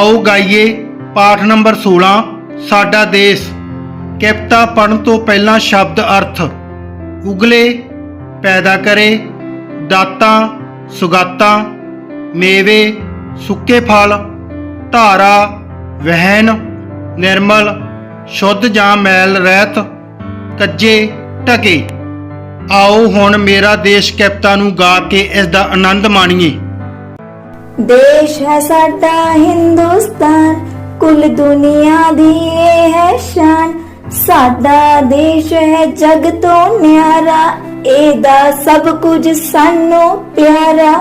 ਆਓ ਗਾਈਏ ਪਾਠ ਨੰਬਰ 16 ਸਾਡਾ ਦੇਸ਼। ਕਵਿਤਾ ਪੜਨ ਤੋਂ ਪਹਿਲਾਂ ਸ਼ਬਦ ਅਰਥ। ਉਗਲੇ, ਪੈਦਾ ਕਰੇ, ਦਾਤਾਂ, ਸੁਗਾਤਾਂ, ਮੇਵੇ, ਸੁੱਕੇ ਫਲ, ਧਾਰਾ, ਵਹਿਣ, ਨਿਰਮਲ, ਸ਼ੁੱਧ ਜਾਂ ਮੈਲ ਰਹਿਤ, ਕੱਜੇ ਟਕੇ ਆਓ ਹੁਣ ਮੇਰਾ ਦੇਸ਼ ਕਵਿਤਾ ਨੂੰ ਗਾ ਕੇ ਇਸ ਦਾ ਆਨੰਦ ਮਾਣੀਏ। ਦੇਸ਼ ਹੈ ਸਾਡਾ ਹਿੰਦੁਸਤਾਨ ਕੁੱਲ ਦੁਨੀਆ ਦੀ ਇਹ ਹੈ ਸ਼ਾਨ ਸਾਡਾ ਦੇਸ਼ ਹੈ ਜਗ ਤੋਂ ਨਿਆਰਾ ਇਹਦਾ ਸਭ ਕੁਝ ਸਾਨੂੰ ਪਿਆਰਾ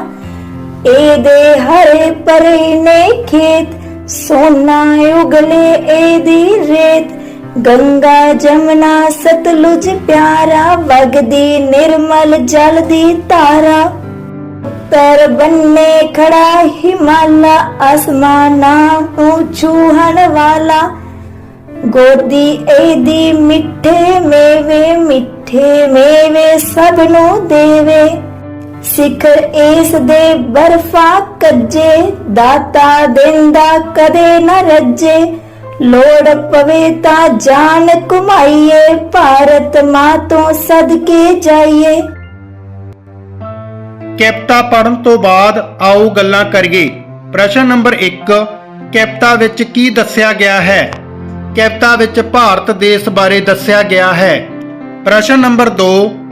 ਇਹਦੇ ਹਰੇ ਪਰੇ ਨੇ ਖੇਤ ਸੋਨਾ ਉਗਲੇ ਇਹਦੀ ਰੇਤ ਗੰਗਾ ਜਮਨਾ ਸਤਲੁਜ ਪਿਆਰਾ ਵਗਦੀ ਨਿਰਮਲ ਜਲ ਦੀ ਧਾਰਾ ਉੱਤਰ ਬੰਨੇ ਖੜਾ ਹਿਮਾਲਾ, ਅਸਮਾਨਾਂ ਨੂੰ ਛੂਹਣ ਵਾਲਾ। ਗੋਦੀ ਇਹਦੀ ਮਿੱਠੇ ਮੇਵੇ ਮਿੱਠੇ ਮੇਵੇ ਸਭ ਨੂੰ ਦੇਵੇ। ਸਿਖਰ ਇਸ ਦੇ ਬਰਫਾ ਕੱਜੇ, ਦਾਤਾ ਦਿੰਦਾ ਕਦੇ ਨਾ ਰੱਜੇ। ਲੋੜ ਪਵੇ ਤਾਂ ਜਾਨ ਕੁਮਾਈਏ ਭਾਰਤ ਮਾਂ ਤੋਂ ਸਦਕੇ ਜਾਈਏ। ਕੈਪਤਾ ਪੜਨ ਤੋਂ ਬਾਅਦ ਆਓ ਗੱਲਾਂ ਕਰੀਏ। ਪ੍ਰਸ਼ਨ ਨੰਬਰ 1 ਕੈਪਤਾ ਵਿੱਚ ਕੀ ਦੱਸਿਆ ਗਿਆ ਹੈ? ਕੈਪਤਾ ਵਿੱਚ ਭਾਰਤ ਦੇਸ਼ ਬਾਰੇ ਦੱਸਿਆ ਗਿਆ ਹੈ। ਪ੍ਰਸ਼ਨ ਨੰਬਰ 2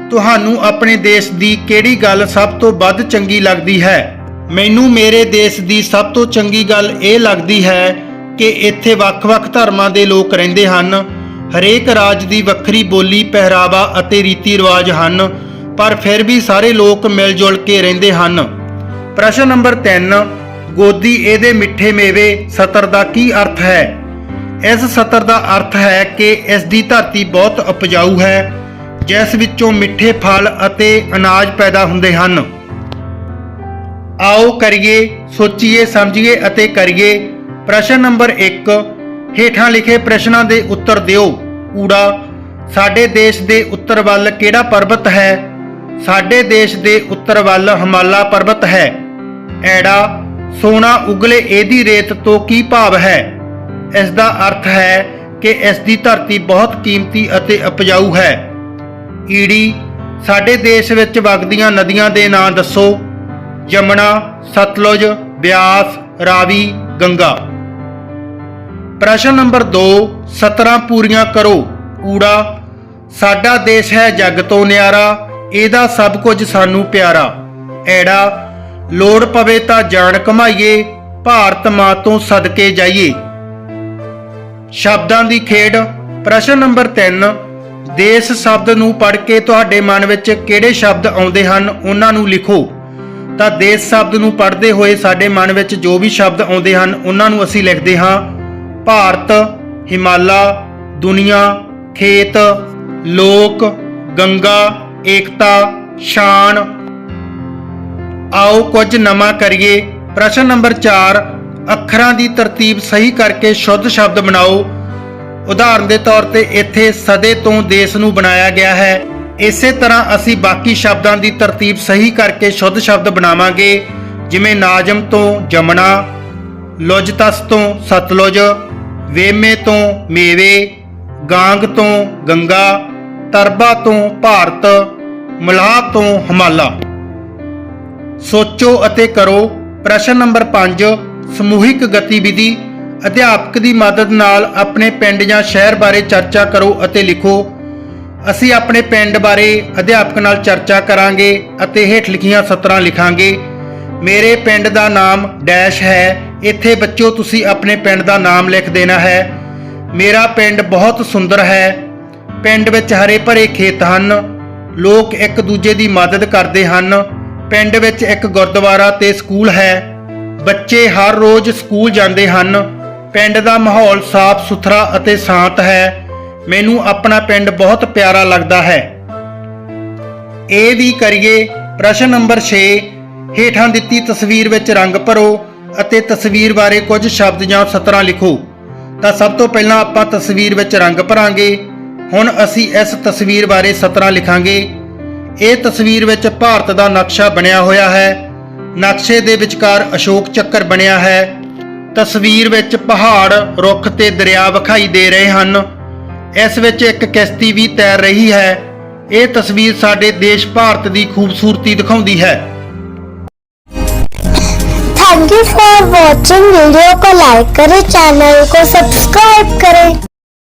ਤੁਹਾਨੂੰ ਆਪਣੇ ਦੇਸ਼ ਦੀ ਕਿਹੜੀ ਗੱਲ ਸਭ ਤੋਂ ਵੱਧ ਚੰਗੀ ਲੱਗਦੀ ਹੈ? ਮੈਨੂੰ ਮੇਰੇ ਦੇਸ਼ ਦੀ ਸਭ ਤੋਂ ਚੰਗੀ ਗੱਲ ਇਹ ਲੱਗਦੀ ਹੈ ਕਿ ਇੱਥੇ ਵੱਖ-ਵੱਖ ਧਰਮਾਂ ਦੇ ਲੋਕ ਰਹਿੰਦੇ ਹਨ, ਹਰੇਕ ਰਾਜ ਦੀ ਵੱਖਰੀ ਬੋਲੀ, ਪਹਿਰਾਵਾ ਅਤੇ ਰੀਤੀ ਰਿਵਾਜ ਹਨ। ਪਰ ਫਿਰ ਵੀ ਸਾਰੇ ਲੋਕ ਮਿਲ ਜੁਲ ਕੇ ਰਹਿੰਦੇ ਹਨ। ਪ੍ਰਸ਼ਨ ਨੰਬਰ 3 ਗੋਦੀ ਇਹਦੇ ਮਿੱਠੇ ਮੇਵੇ ਸਤਰ ਦਾ ਕੀ ਅਰਥ ਹੈ? ਇਸ ਸਤਰ ਦਾ ਅਰਥ ਹੈ ਕਿ ਇਸ ਦੀ ਧਰਤੀ ਬਹੁਤ ਉਪਜਾਊ ਹੈ, ਜਿਸ ਵਿੱਚੋਂ ਮਿੱਠੇ ਫਲ ਅਤੇ ਅਨਾਜ ਪੈਦਾ ਹੁੰਦੇ ਹਨ। ਆਓ ਕਰੀਏ, ਸੋਚੀਏ, ਸਮਝੀਏ ਅਤੇ ਕਰੀਏ। ਪ੍ਰਸ਼ਨ ਨੰਬਰ 1 ਹੇਠਾਂ ਲਿਖੇ ਪ੍ਰਸ਼ਨਾਂ ਦੇ ਉੱਤਰ ਦਿਓ। ਊੜਾ ਸਾਡੇ ਦੇਸ਼ ਦੇ ਉੱਤਰ ਵੱਲ ਕਿਹੜਾ ਪਰਬਤ ਹੈ? ਸਾਡੇ ਦੇਸ਼ ਦੇ ਉੱਤਰ ਵੱਲ ਹਿਮਾਲਾ ਪਰਬਤ ਹੈ। ਐੜਾ ਸੋਨਾ ਉਗਲੇ ਇਹਦੀ ਰੇਤ ਤੋਂ ਕੀ ਭਾਵ ਹੈ? ਇਸ ਦਾ ਅਰਥ ਹੈ ਕਿ ਇਸ ਦੀ ਧਰਤੀ ਬਹੁਤ ਕੀਮਤੀ ਅਤੇ ਉਪਜਾਊ ਹੈ। ਈੜੀ, ਸਾਡੇ ਦੇਸ਼ ਵਿੱਚ ਵਗਦੀਆਂ ਨਦੀਆਂ ਦੇ ਨਾਂ ਦੱਸੋ। ਯਮਨਾ ਸਤਲੁਜ, ਬਿਆਸ, ਰਾਵੀ, ਗੰਗਾ। ਪ੍ਰਸ਼ਨ ਨੰਬਰ 2 17 ਪੂਰੀਆਂ ਕਰੋ। ਊੜਾ, ਸਾਡਾ ਦੇਸ਼ ਹੈ ਜੱਗ ਤੋਂ ਨਿਆਰਾ। ਇਹਦਾ ਸਭ ਕੁਝ ਸਾਨੂੰ ਪਿਆਰਾ। ਐੜਾ, ਲੋੜ ਪਵੇ ਤਾਂ ਜਾਨ ਕਮਾਈਏ, ਭਾਰਤ ਮਾਂ ਤੋਂ ਸਦਕੇ ਜਾਈਏ। ਸ਼ਬਦਾਂ ਦੀ ਖੇਡ, ਪ੍ਰਸ਼ਨ ਨੰਬਰ 3 ਦੇਸ਼ ਸ਼ਬਦ ਨੂੰ ਪੜ੍ਹ ਕੇ ਤੁਹਾਡੇ ਮਨ ਵਿੱਚ ਕਿਹੜੇ ਸ਼ਬਦ ਆਉਂਦੇ ਹਨ, ਉਹਨਾਂ ਨੂੰ ਲਿਖੋ। ਤਾਂ ਦੇਸ਼ ਸ਼ਬਦ ਨੂੰ ਪੜ੍ਹਦੇ ਹੋਏ ਸਾਡੇ ਮਨ ਵਿੱਚ ਜੋ ਵੀ ਸ਼ਬਦ ਆਉਂਦੇ ਹਨ, ਉਹਨਾਂ ਨੂੰ ਅਸੀਂ ਲਿਖਦੇ ਹਾਂ। ਭਾਰਤ, ਹਿਮਾਲਾ, ਦੁਨੀਆ, ਖੇਤ, ਲੋਕ, ਗੰਗਾ ਏਕਤਾ, ਸ਼ਾਨ। ਆਓ ਕੁਝ ਨਵਾਂ ਕਰੀਏ। ਪ੍ਰਸ਼ਨ ਨੰਬਰ 4 ਅੱਖਰਾਂ ਦੀ ਤਰਤੀਬ ਸਹੀ ਕਰਕੇ ਸ਼ੁੱਧ ਸ਼ਬਦ ਬਣਾਓ। ਉਦਾਹਰਨ ਦੇ ਤੌਰ ਤੇ ਇੱਥੇ ਸਦੇ ਤੋਂ ਦੇਸ਼ ਨੂੰ ਬਣਾਇਆ ਗਿਆ ਹੈ। ਇਸੇ ਤਰ੍ਹਾਂ ਅਸੀਂ ਬਾਕੀ ਸ਼ਬਦਾਂ ਦੀ ਤਰਤੀਬ ਸਹੀ ਕਰਕੇ ਸ਼ੁੱਧ ਸ਼ਬਦ ਬਣਾਵਾਂਗੇ, ਜਿਵੇਂ ਨਾਜਮ ਤੋਂ ਜਮਨਾ ਲੁਜਤਸ ਤੋਂ ਸਤਲੁਜ, ਵੇਮੇ ਤੋਂ ਮੇਵੇ, ਗਾਂਗ ਤੋਂ ਗੰਗਾ, ਤਰਬਾ ਤੋਂ ਭਾਰਤ। ਮਲਾਹ ਤੋਂ ਹਮਾਲਾ। ਸੋਚੋ ਅਤੇ ਕਰੋ, ਪ੍ਰਸ਼ਨ ਨੰਬਰ 5 ਸਮੂਹਿਕ ਗਤੀਵਿਧੀ, ਅਧਿਆਪਕ ਦੀ ਮਦਦ ਨਾਲ ਆਪਣੇ ਪਿੰਡ ਜਾਂ ਸ਼ਹਿਰ ਬਾਰੇ ਚਰਚਾ ਕਰੋ ਅਤੇ ਲਿਖੋ। ਅਸੀਂ ਆਪਣੇ ਪਿੰਡ ਬਾਰੇ ਅਧਿਆਪਕ ਨਾਲ ਚਰਚਾ ਕਰਾਂਗੇ ਅਤੇ ਹੇਠ ਲਿਖੀਆਂ ਸਤਰਾਂ ਲਿਖਾਂਗੇ। ਮੇਰੇ ਪਿੰਡ ਦਾ ਨਾਮ ਡੈਸ਼ ਹੈ। ਇੱਥੇ ਬੱਚਿਓ ਤੁਸੀਂ ਆਪਣੇ ਪਿੰਡ ਦਾ ਨਾਮ ਲਿਖ ਦੇਣਾ ਹੈ। ਮੇਰਾ ਪਿੰਡ ਬਹੁਤ ਸੁੰਦਰ ਹੈ। ਪਿੰਡ ਵਿੱਚ ਹਰੇ ਭਰੇ ਖੇਤ ਹਨ। ਲੋਕ ਇੱਕ ਦੂਜੇ ਦੀ ਮਦਦ ਕਰਦੇ ਹਨ। ਪਿੰਡ ਵਿੱਚ ਇੱਕ ਗੁਰਦੁਆਰਾ ਤੇ ਸਕੂਲ ਹੈ। ਬੱਚੇ ਹਰ ਰੋਜ਼ ਸਕੂਲ ਜਾਂਦੇ ਹਨ। ਪਿੰਡ ਦਾ ਮਾਹੌਲ ਸਾਫ਼ ਸੁਥਰਾ ਅਤੇ ਸ਼ਾਂਤ ਹੈ। ਮੈਨੂੰ ਆਪਣਾ ਪਿੰਡ ਬਹੁਤ ਪਿਆਰਾ ਲੱਗਦਾ ਹੈ। ਇਹ ਵੀ ਕਰੀਏ, ਪ੍ਰਸ਼ਨ ਨੰਬਰ 6 ਹੇਠਾਂ ਦਿੱਤੀ ਤਸਵੀਰ ਵਿੱਚ ਰੰਗ ਭਰੋ ਅਤੇ ਤਸਵੀਰ ਬਾਰੇ ਕੁਝ ਸ਼ਬਦ ਜਾਂ ਸਤਰਾਂ ਲਿਖੋ। ਤਾਂ ਸਭ ਤੋਂ ਪਹਿਲਾਂ ਆਪਾਂ ਤਸਵੀਰ ਵਿੱਚ ਰੰਗ ਭਰਾਂਗੇ। ਹੁਣ ਅਸੀਂ ਇਸ ਤਸਵੀਰ ਬਾਰੇ ਸਤਰਾਂ ਲਿਖਾਂਗੇ ਇਹ ਤਸਵੀਰ ਵਿੱਚ ਭਾਰਤ ਦਾ ਨਕਸ਼ਾ ਬਣਿਆ ਹੋਇਆ ਹੈ ਨਕਸ਼ੇ ਦੇ ਵਿਚਕਾਰ ਅਸ਼ੋਕ ਚੱਕਰ ਬਣਿਆ ਹੈ ਤਸਵੀਰ ਵਿੱਚ ਪਹਾੜ ਰੁੱਖ ਤੇ ਦਰਿਆ ਵਿਖਾਈ ਦੇ ਰਹੇ ਹਨ ਇਸ ਵਿੱਚ ਇੱਕ ਕਿਸ਼ਤੀ ਵੀ ਤੈਰ ਰਹੀ ਹੈ ਇਹ ਤਸਵੀਰ ਸਾਡੇ ਦੇਸ਼ ਭਾਰਤ ਦੀ ਖੂਬਸੂਰਤੀ ਦਿਖਾਉਂਦੀ ਹੈ thank you for watching video को लाइक करें चैनल को सब्सक्राइब करें